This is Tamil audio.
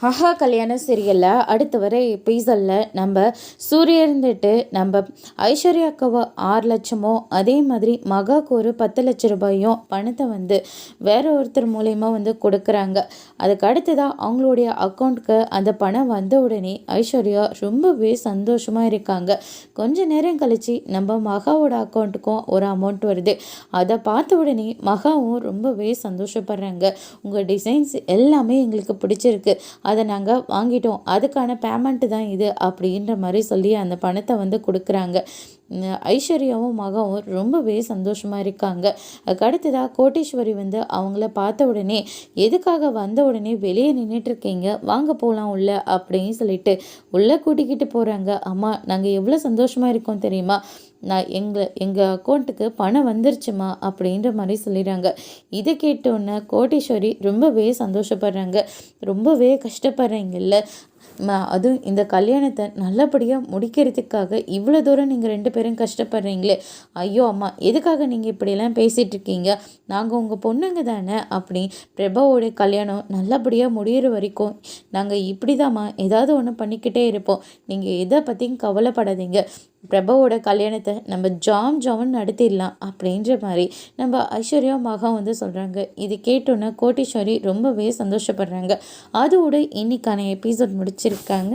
ஆஹா கல்யாண சீரியலில் அடுத்து வர எபிசோடில் நம்ம சூரிய இருந்துட்டு நம்ம ஐஸ்வர்யாக்காவை ஆறு லட்சமோ அதே மாதிரி மகாக்கு ஒரு பத்து லட்ச ரூபாயும் பணத்தை வந்து வேற ஒருத்தர் மூலயமா வந்து கொடுக்குறாங்க. அதுக்கு அடுத்ததாக அவங்களுடைய அக்கௌண்ட்டுக்கு அந்த பணம் வந்த உடனே ஐஸ்வர்யா ரொம்பவே சந்தோஷமாக இருக்காங்க. கொஞ்ச நேரம் கழித்து நம்ம மகாவோட அக்கௌண்ட்டுக்கும் ஒரு அமௌண்ட் வருது. அதை பார்த்த உடனே மகாவும் ரொம்பவே சந்தோஷப்படுறாங்க. உங்கள் டிசைன்ஸ் எல்லாமே எங்களுக்கு பிடிச்சிருக்கு. அதை நாங்கள் வாங்கிட்டோம். அதுக்கான பேமெண்ட்டு தான் இது அப்படின்ற மாதிரி சொல்லி அந்த பணத்தை வந்து கொடுக்குறாங்க. ஐஸ்வர்யாவும் மகவும் ரொம்பவே சந்தோஷமாக இருக்காங்க. அதுக்கு அடுத்ததாக கோட்டீஸ்வரி வந்து அவங்கள பார்த்த உடனே எதுக்காக வந்த உடனே வெளியே நின்றுட்டுருக்கீங்க வாங்க போகலாம் உள்ள அப்படின்னு சொல்லிட்டு உள்ளே கூட்டிக்கிட்டு போகிறாங்க அம்மா நாங்கள் எவ்வளோ சந்தோஷமாக இருக்கோம் தெரியுமா? நான் எங்கள் எங்கள் அக்கௌண்ட்டுக்கு பணம் வந்துருச்சுமா? அப்படின்ற மாதிரி சொல்லிடுறாங்க. இதை கேட்டோன்னே கோட்டீஸ்வரி ரொம்பவே சந்தோஷப்படுறாங்க. ரொம்பவே கஷ்டப்படுறீங்கல்ல. அதுவும் இந்த கல்யாணத்தை நல்லபடியாக முடிக்கிறதுக்காக இவ்வளோ தூரம் நீங்கள் ரெண்டு பேரும் கஷ்டப்படுறீங்களே. ஐயோ அம்மா எதுக்காக நீங்கள் இப்படியெல்லாம் பேசிகிட்டு இருக்கீங்க? நாங்கள் உங்கள் பொண்ணுங்க தானே அப்படி. பிரபாவோட கல்யாணம் நல்லபடியாக முடிகிற வரைக்கும் நாங்கள் இப்படி தாம்மா ஏதாவது ஒன்று பண்ணிக்கிட்டே இருப்போம். நீங்கள் எதை பற்றியும் கவலைப்படாதீங்க. பிரபாவோட கல்யாணத்தை நம்ம ஜாம் ஜாமன் நடத்திடலாம் அப்படின்ற மாதிரி நம்ம ஐஸ்வர்யா மகா வந்து சொல்கிறாங்க இது கேட்டோன்னே கோட்டீஸ்வரி ரொம்பவே சந்தோஷப்படுறாங்க. அதோட இன்றைக்கான எபிசோட் முடிச்சிருக்காங்க.